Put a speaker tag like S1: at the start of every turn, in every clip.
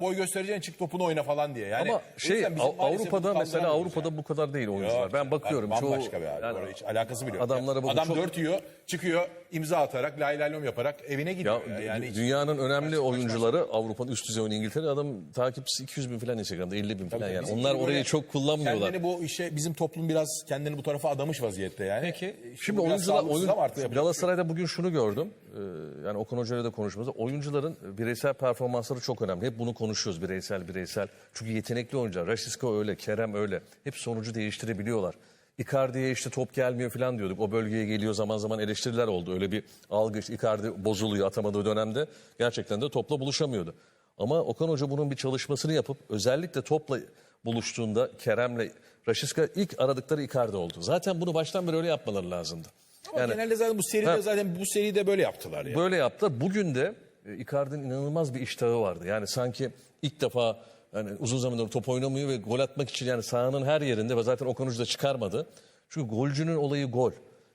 S1: boy göstereceğin çık topunu oyna falan diye. Yani
S2: Ama şey Av- Avrupa'da mesela Avrupa'da
S1: yani.
S2: bu kadar değil oyuncular. Ben bakıyorum çoğu
S1: Bambaşka bir abi.
S2: yani
S1: Orada hiç alakası bile yok.
S2: adamlara bakın
S1: Adam
S2: çok-
S1: dört yiyor, çıkıyor, imza atarak, lay lay lom yaparak evine
S2: ya,
S1: gidiyor. Ya, yani
S2: dü-
S1: hiç-
S2: dünyanın önemli oyuncuları Avrupa'nın üst düzey oyunu İngiltere adam takipçisi 200 bin falan Instagram'da 50 bin falan yani. Onlar
S1: böyle
S2: orayı çok kullanmıyorlar.
S1: Kendini bu işe bizim toplum biraz kendini bu tarafa adamış vaziyette yani.
S2: Peki şimdi oyuncular oyun
S1: şey.
S2: Galatasaray'da bugün şunu gördüm. Ee, yani Okan Hoca ile de konuşmamızda oyuncuların bireysel performansları çok önemli. Hep bunu konuşuyoruz bireysel bireysel. Çünkü yetenekli oyuncular. Rashica öyle, Kerem öyle. Hep sonucu değiştirebiliyorlar. Icardi'ye işte top gelmiyor falan diyorduk. O bölgeye geliyor zaman zaman eleştiriler oldu. Öyle bir algı işte Icardi bozuluyor atamadığı dönemde. Gerçekten de topla buluşamıyordu. Ama Okan Hoca bunun bir çalışmasını yapıp özellikle topla buluştuğunda Kerem'le Rashica ilk aradıkları Icardi oldu. Zaten bunu baştan beri öyle yapmaları lazımdı.
S1: Ama genelde zaten bu seride
S2: Ha.
S1: zaten bu seride böyle yaptılar ya.
S2: Böyle yaptılar. Bugün de Icardi'nin inanılmaz bir iştahı vardı. Yani sanki ilk defa yani uzun zamandır top oynamıyor ve gol atmak için yani sahanın her yerinde ve zaten Okan Hoca da çıkarmadı. Çünkü golcünün olayı gol.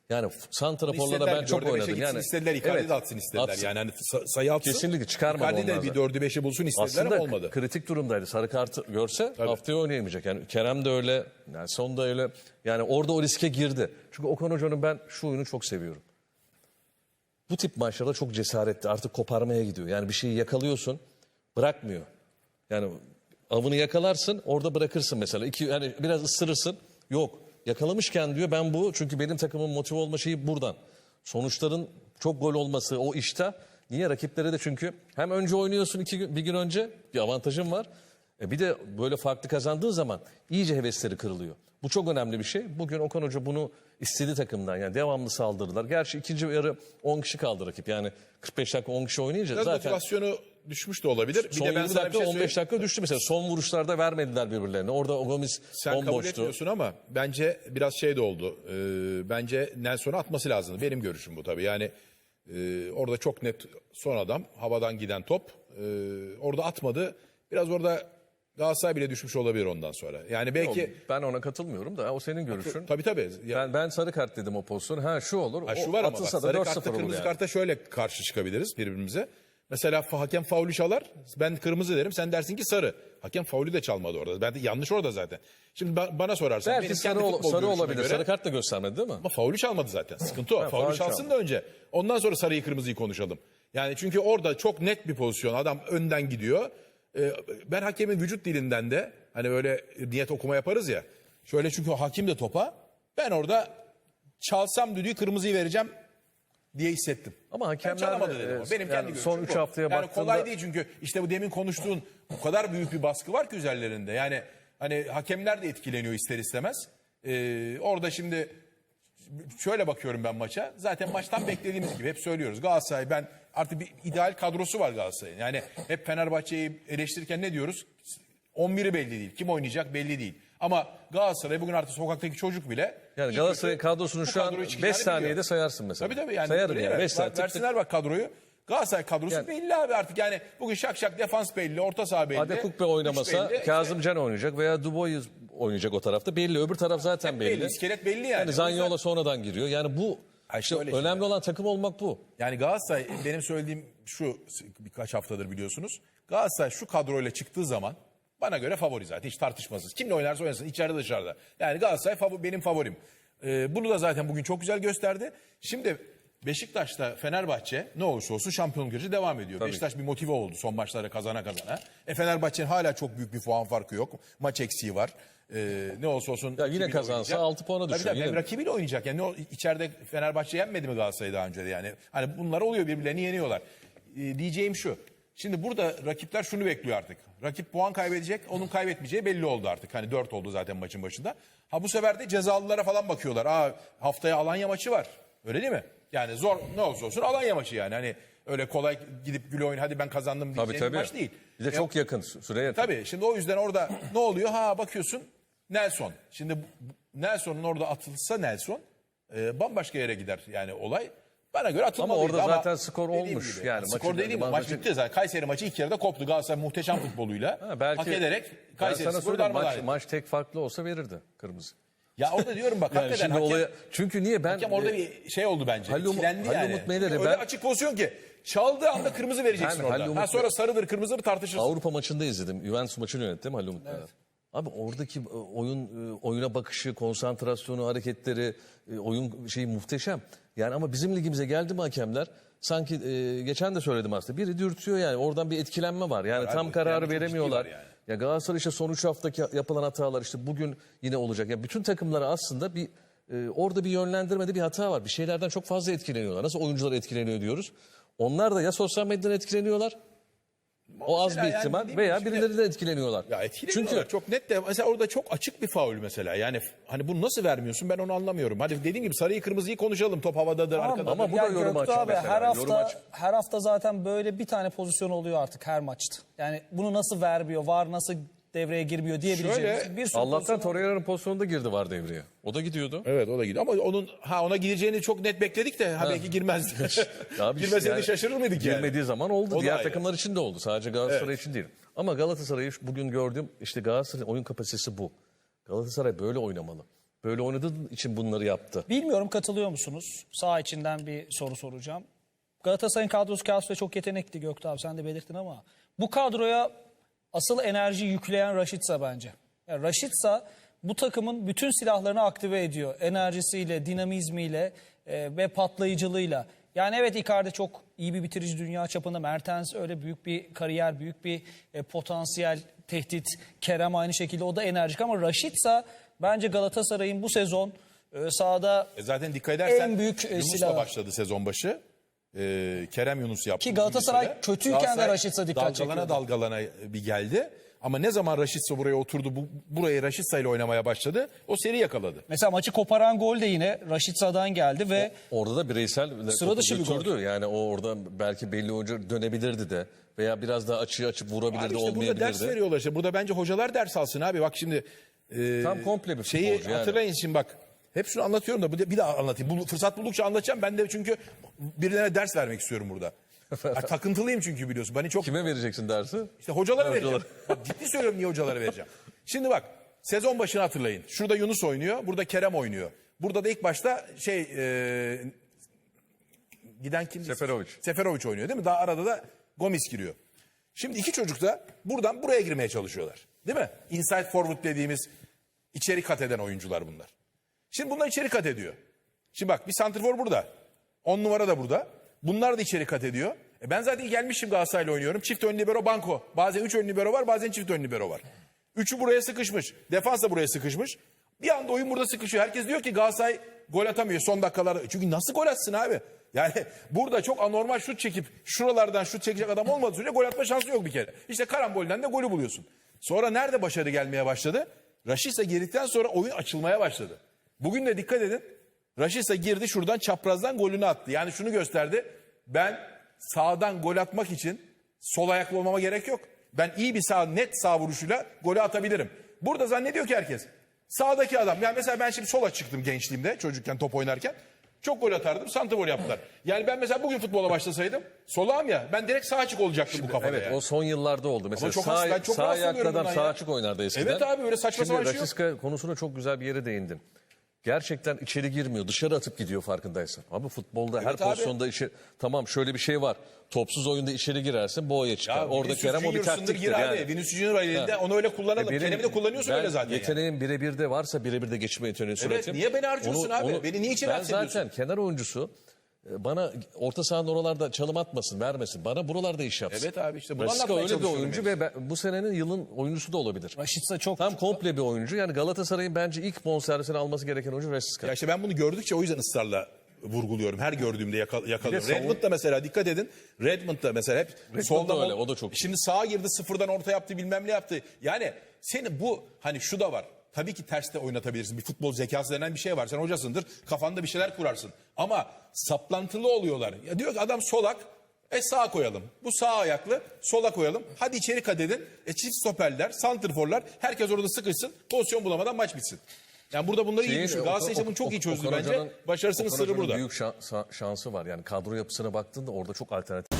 S2: Yani santraforlara ben çok oynadım. Yani
S1: istediler, Icardi
S2: Evet,
S1: de atsın istediler.
S2: atsın.
S1: Yani hani sa- sayı atsın.
S2: Kesinlikle çıkarmadı
S1: Icardi de bir
S2: da.
S1: dördü beşi bulsun istediler
S2: Aslında
S1: ama olmadı.
S2: kritik durumdaydı. Sarı kartı görse haftaya oynayamayacak. Yani Kerem de öyle, yani Son da öyle. Yani orada o riske girdi. Çünkü Okan Hoca'nın ben şu oyunu çok seviyorum. Bu tip maçlarda çok cesaretli. Artık koparmaya gidiyor. Yani bir şeyi yakalıyorsun, bırakmıyor. Yani avını yakalarsın, orada bırakırsın mesela. İki, yani biraz ısırırsın. Yok. Yakalamışken diyor ben bu çünkü benim takımın motive olma şeyi buradan. Sonuçların çok gol olması o işte. Niye rakiplere de çünkü hem önce oynuyorsun iki gün, bir gün önce bir avantajın var. E bir de böyle farklı kazandığın zaman iyice hevesleri kırılıyor. Bu çok önemli bir şey. Bugün Okan Hoca bunu istedi takımdan. Yani devamlı saldırdılar. Gerçi ikinci yarı 10 kişi kaldı rakip. Yani 45 dakika 10 kişi oynayınca
S1: Biraz
S2: zaten
S1: motivasyonu düşmüş de olabilir. Bir
S2: son
S1: de ben
S2: 20
S1: sana bir
S2: dakika
S1: şey
S2: 15
S1: söyleyeyim.
S2: dakika düştü mesela. Son vuruşlarda vermediler birbirlerine. Orada Gomis
S1: Sen kabul
S2: bomboştu.
S1: etmiyorsun ama bence biraz şey de oldu. Ee, bence Nelson'u atması lazımdı. Benim görüşüm bu tabii. Yani e, orada çok net son adam. Havadan giden top. Ee, orada atmadı. Biraz orada Galatasaray bile düşmüş olabilir ondan sonra. Yani belki...
S2: Ben ona katılmıyorum da o senin görüşün.
S1: Tabii tabii. Ya,
S2: Ben, ben sarı kart dedim o pozisyonu. Ha şu olur.
S1: Ha, şu var ama bak, sarı
S2: 4-0
S1: kartta kırmızı
S2: yani.
S1: karta şöyle karşı çıkabiliriz birbirimize. Mesela hakem faulü çalar. Ben kırmızı derim. Sen dersin ki sarı. Hakem faulü de çalmadı orada. Ben de yanlış orada zaten. Şimdi ba- bana sorarsan
S2: Belki sarı, ol- sarı olabilir.
S1: göre-
S2: Sarı kart da göstermedi değil mi?
S1: Ama faulü çalmadı zaten. Sıkıntı o.
S2: Ha,
S1: faulü
S2: faul
S1: çalsın
S2: çaldı.
S1: da önce. Ondan sonra sarıyı kırmızıyı konuşalım. Yani çünkü orada çok net bir pozisyon. Adam önden gidiyor. Ee, ben hakemin vücut dilinden de hani böyle niyet okuma yaparız ya. Şöyle çünkü o hakim de topa. Ben orada çalsam düdüğü kırmızıyı vereceğim diye hissettim.
S2: Ama hakemler
S1: çalamadı dedim. o. Benim
S2: yani
S1: kendi
S2: son
S1: görüşüm
S2: 3
S1: bu.
S2: haftaya
S1: yani
S2: baktığında
S1: kolay değil çünkü işte bu demin konuştuğun o kadar büyük bir baskı var ki üzerlerinde. Yani hani hakemler de etkileniyor ister istemez. Ee, orada şimdi şöyle bakıyorum ben maça. Zaten maçtan beklediğimiz gibi hep söylüyoruz. Galatasaray ben artık bir ideal kadrosu var Galatasaray'ın. Yani hep Fenerbahçe'yi eleştirirken ne diyoruz? 11'i belli değil. Kim oynayacak belli değil. Ama Galatasaray bugün artık sokaktaki çocuk bile
S2: Yani
S1: iyi
S2: Galatasaray
S1: kötü
S2: kadrosunun
S1: bu
S2: şu an
S1: kadroyu
S2: 5
S1: çıkacağını
S2: saniyede
S1: biliyor.
S2: sayarsın mesela.
S1: Tabii tabii yani.
S2: Sayarım yani.
S1: mi?
S2: 5 saniye. tık tık.
S1: Versinler bak kadroyu. Galatasaray kadrosu
S2: Yani-
S1: belli abi artık yani bugün şak şak defans belli, orta saha belli.
S2: Adekukbe
S1: üç
S2: oynamasa
S1: belli,
S2: Kazım Can oynayacak veya Dubois oynayacak o tarafta. Belli. Öbür taraf zaten belli.
S1: belli, iskelet belli yani.
S2: Yani Zanyola
S1: yüzden-
S2: sonradan giriyor. Yani bu işte
S1: şöyle
S2: önemli olan takım olmak bu.
S1: Yani Galatasaray benim söylediğim şu birkaç haftadır biliyorsunuz. Galatasaray şu kadroyla çıktığı zaman bana göre favori zaten hiç tartışmasız. Kimle oynarsa oynasın içeride dışarıda. Yani Galatasaray fav- benim favorim. Ee, bunu da zaten bugün çok güzel gösterdi. Şimdi Beşiktaş'ta Fenerbahçe ne olursa olsun şampiyonluk yarışı devam ediyor. Beşiktaş bir motive oldu son maçlara kazana kazana. E Fenerbahçe'nin hala çok büyük bir puan farkı yok. Maç eksiği var. Ee, ne olursa olsun.
S2: Ya yine kazansa
S1: oynayacak.
S2: altı puana
S1: Tabii
S2: düşüyor,
S1: tabii, hem rakibiyle oynayacak. Yani o içeride Fenerbahçe yenmedi mi Galatasaray'ı daha önce de yani. Hani bunlar oluyor birbirlerini yeniyorlar. Ee, diyeceğim şu. Şimdi burada rakipler şunu bekliyor artık. Rakip puan kaybedecek, onun kaybetmeyeceği belli oldu artık. Hani 4 oldu zaten maçın başında. Ha bu sefer de cezalılara falan bakıyorlar. Aa haftaya Alanya maçı var. Öyle değil mi? Yani zor ne olursa olsun Alanya maçı yani. Hani öyle kolay gidip gül oyun hadi ben kazandım
S2: Tabii
S1: bir
S2: tabii.
S1: maç değil.
S2: Bir de
S1: E,
S2: çok yakın. Süre yakın.
S1: Tabii şimdi o yüzden orada ne oluyor? Ha bakıyorsun Nelson. Şimdi bu- Nelson'un orada atılsa Nelson e, bambaşka yere gider yani olay. Bana göre atılmalıydı
S2: Ama orada zaten skor
S1: dediğim
S2: olmuş.
S1: gibi,
S2: Yani
S1: skor
S2: maçı-
S1: dediğim gibi, maç
S2: maçı-
S1: bitti zaten. Kayseri maçı ilk yarıda koptu. Galatasaray muhteşem futboluyla
S2: Ha, belki
S1: hak ederek
S2: ben
S1: Kayseri
S2: sana
S1: Sporu
S2: söyleyeyim
S1: darmadağın
S2: maç,
S1: etti.
S2: maç tek farklı olsa verirdi kırmızı.
S1: Ya orada diyorum bak
S2: Yani
S1: hakikaten
S2: şimdi
S1: hakem,
S2: olaya çünkü niye ben
S1: hakem orada
S2: e,
S1: bir şey oldu bence.
S2: Halil Umut- Halil
S1: yani.
S2: Umut Meyler'i
S1: Öyle
S2: ben-
S1: açık pozisyon ki Çaldığı anda kırmızı vereceksin
S2: Ben
S1: orada.
S2: Halil
S1: Ha,
S2: Umut-
S1: sonra sarıdır kırmızıdır tartışırsın.
S2: Avrupa maçında izledim. Juventus maçını yönettim Halil Umut Meler. Abi oradaki e, oyun e, oyuna bakışı, konsantrasyonu, hareketleri, oyun şeyi muhteşem. Yani ama bizim ligimize geldi mi hakemler sanki e, geçen de söyledim aslında. Biri dürtüyor yani oradan bir etkilenme var. Yani
S1: abi,
S2: tam
S1: etkilenme
S2: kararı
S1: çok ciddi
S2: veremiyorlar.
S1: var yani.
S2: Ya Galatasaray işte son üç haftaki yapılan hatalar işte bugün yine olacak. Ya bütün takımlara aslında bir e, orada bir yönlendirmede bir hata var. Bir şeylerden çok fazla etkileniyorlar. Nasıl oyuncular etkileniyor diyoruz. Onlar da ya sosyal medyadan etkileniyorlar. O az
S1: Mesela
S2: bir
S1: yani
S2: ihtimal
S1: dediğim
S2: veya birileri de etkileniyorlar.
S1: Ya etkileniyorlar
S2: Çünkü
S1: çok net de mesela orada çok açık bir faul mesela. Yani hani bunu nasıl vermiyorsun ben onu anlamıyorum. Hadi dediğim gibi sarıyı kırmızıyı konuşalım. Top havadadır, arkada.
S2: ama bu da yorum açık
S3: abi,
S2: mesela,
S3: Her
S2: yorum
S3: hafta,
S2: açık.
S3: her hafta zaten böyle bir tane pozisyon oluyor artık her maçta. Yani bunu nasıl vermiyor, var nasıl devreye girmiyor diyebileceğimiz
S1: Şöyle,
S3: bir sürü
S2: Allah'tan
S3: pozisyon
S2: Torreira'nın pozisyonunda girdi var devreye. O da gidiyordu.
S1: Evet o da gidiyor ama onun ha ona gireceğini çok net bekledik de ha, belki girmezdi.
S2: Abi işte
S1: Girmeseydi
S2: yani
S1: şaşırır mıydık yani?
S2: Girmediği zaman oldu.
S1: O da
S2: Diğer
S1: ayrı.
S2: takımlar için de oldu. Sadece Galatasaray için değil. Ama Galatasaray'ı bugün gördüğüm işte Galatasaray'ın oyun kapasitesi bu. Galatasaray böyle oynamalı. Böyle oynadığı için bunları yaptı.
S3: Bilmiyorum katılıyor musunuz? Sağ içinden bir soru soracağım. Galatasaray'ın kadrosu ve çok yetenekli Göktuğ abi sen de belirttin ama bu kadroya asıl enerji yükleyen Raşitsa bence. Yani Raşitsa bu takımın bütün silahlarını aktive ediyor. Enerjisiyle, dinamizmiyle e, ve patlayıcılığıyla. Yani evet Icardi çok iyi bir bitirici dünya çapında. Mertens öyle büyük bir kariyer, büyük bir e, potansiyel tehdit. Kerem aynı şekilde o da enerjik ama Raşitsa bence Galatasaray'ın bu sezon e, sahada
S1: E zaten dikkat edersen
S3: En büyük, e, silahı.
S1: başladı sezon başı. Ee, Kerem Yunus yaptı.
S3: Ki Galatasaray
S1: süre.
S3: kötüyken de
S1: Galatasaray
S3: Raşitsa dikkat
S1: dalgalana
S3: çekiyordu.
S1: dalgalana bir geldi. Ama ne zaman Raşitsa buraya oturdu, bu, burayı Raşitsa ile oynamaya başladı, o seri yakaladı.
S3: Mesela maçı koparan gol de yine Raşitsa'dan geldi ve
S2: Orada da bireysel
S3: Sıra dışı bir gol.
S2: Yani o orada belki belli oyuncu dönebilirdi de. Veya biraz daha açıyı açıp vurabilirdi
S1: Abi işte burada ders
S2: olmayabilirdi.
S1: veriyorlar işte. Burada bence hocalar ders alsın abi. Bak şimdi e,
S2: Tam komple bir
S1: şeyi
S2: yani.
S1: hatırlayın şimdi bak. Hep şunu anlatıyorum da bir daha anlatayım. Bu, fırsat buldukça anlatacağım. Ben de çünkü birilerine ders vermek istiyorum burada. Ya, takıntılıyım çünkü biliyorsun. Beni çok
S2: Kime vereceksin dersi?
S1: İşte hocalara vereceğim. Bak, ciddi söylüyorum niye hocalara vereceğim. Şimdi bak sezon başını hatırlayın. Şurada Yunus oynuyor. Burada Kerem oynuyor. Burada da ilk başta şey e, giden kim?
S2: Seferovic.
S1: Seferovic oynuyor değil mi? Daha arada da Gomis giriyor. Şimdi iki çocuk da buradan buraya girmeye çalışıyorlar. Değil mi? Inside forward dediğimiz içeri kat eden oyuncular bunlar. Şimdi bunlar içeri kat ediyor. Şimdi bak bir santrfor burada. 10 numara da burada. Bunlar da içeri kat ediyor. E ben zaten gelmişim Galatasaray'la oynuyorum. Çift ön libero banko. Bazen 3 ön libero var bazen çift ön libero var. Üçü buraya sıkışmış. Defans da buraya sıkışmış. Bir anda oyun burada sıkışıyor. Herkes diyor ki Galatasaray gol atamıyor son dakikalarda. Çünkü nasıl gol atsın abi? Yani burada çok anormal şut çekip şuralardan şut çekecek adam olmadığı sürece gol atma şansı yok bir kere. İşte karambolden de golü buluyorsun. Sonra nerede başarı gelmeye başladı? Raşitsa girdikten sonra oyun açılmaya başladı. Bugün de dikkat edin. Raşitsa girdi şuradan çaprazdan golünü attı. Yani şunu gösterdi. Ben sağdan gol atmak için sol ayaklı olmama gerek yok. Ben iyi bir sağ net sağ vuruşuyla golü atabilirim. Burada zannediyor ki herkes. Sağdaki adam. Yani mesela ben şimdi sola çıktım gençliğimde çocukken top oynarken. Çok gol atardım. Santrafor yaptılar. Yani ben mesela bugün futbola başlasaydım solağım ya ben direkt sağ açık olacaktım bu kafada
S2: Evet
S1: yani.
S2: o son yıllarda oldu. Mesela
S1: çok
S2: sağ,
S1: rahatsız- ben çok
S2: sağ ayaklı adam sağ açık oynardı eskiden.
S1: Evet abi, öyle saçma
S2: Şimdi
S1: sapan şey yok.
S2: Konusuna çok güzel bir yere değindin. Gerçekten içeri girmiyor. Dışarı atıp gidiyor farkındaysan. Abi futbolda her
S1: Evet abi.
S2: pozisyonda içi tamam şöyle bir şey var. Topsuz oyunda içeri girersin boğaya çıkar.
S1: Ya
S2: Orada
S1: Vinicius
S2: Kerem o bir
S1: Junior'sındır,
S2: taktiktir
S1: gir abi.
S2: yani.
S1: Vinicius Junior elinde onu öyle kullanalım.
S2: Benim-
S1: Kerem'i de kullanıyorsun
S2: ben
S1: öyle zaten. yani.
S2: Yeteneğim birebir de varsa birebir de geçme yeteneği süretim.
S1: niye beni harcıyorsun abi? Beni niye içeri
S2: Ben zaten kenar oyuncusu e, bana orta sahanın oralarda çalım atmasın, vermesin. Bana buralarda iş yapsın.
S1: Evet abi, işte bunu anlatmaya
S2: öyle bir
S1: çalışıyorum
S2: oyuncu ve ben- bu senenin yılın oyuncusu da olabilir.
S3: Raşitsa çok
S2: Tam komple bir oyuncu. Yani Galatasaray'ın bence ilk bonservisini alması gereken oyuncu Raşiska.
S1: Ya işte ben bunu gördükçe o yüzden ısrarla vurguluyorum. Her gördüğümde yaka- yakalıyorum.
S2: savun-
S1: Redmond da mesela dikkat edin. Redmond da mesela hep
S2: Redmond
S1: solda
S2: da öyle, o da çok iyi.
S1: Şimdi sağa girdi sıfırdan orta yaptı bilmem ne yaptı. Yani senin bu hani şu da var. Tabii ki terste oynatabilirsin. Bir futbol zekası denen bir şey var. Sen hocasındır. Kafanda bir şeyler kurarsın. Ama saplantılı oluyorlar. Ya diyor ki adam solak. E sağa koyalım. Bu sağ ayaklı. Sola koyalım. Hadi içeri kat edin. E çift stoperler, santrforlar. Herkes orada sıkışsın. Pozisyon bulamadan maç bitsin. Yani burada bunları iyi
S2: Şeyin,
S1: düşün. Galatasaray işte bunu çok iyi çözdü bence. Başarısının sırrı burada.
S2: Büyük şan- şansı var. Yani kadro yapısına baktığında orada çok alternatif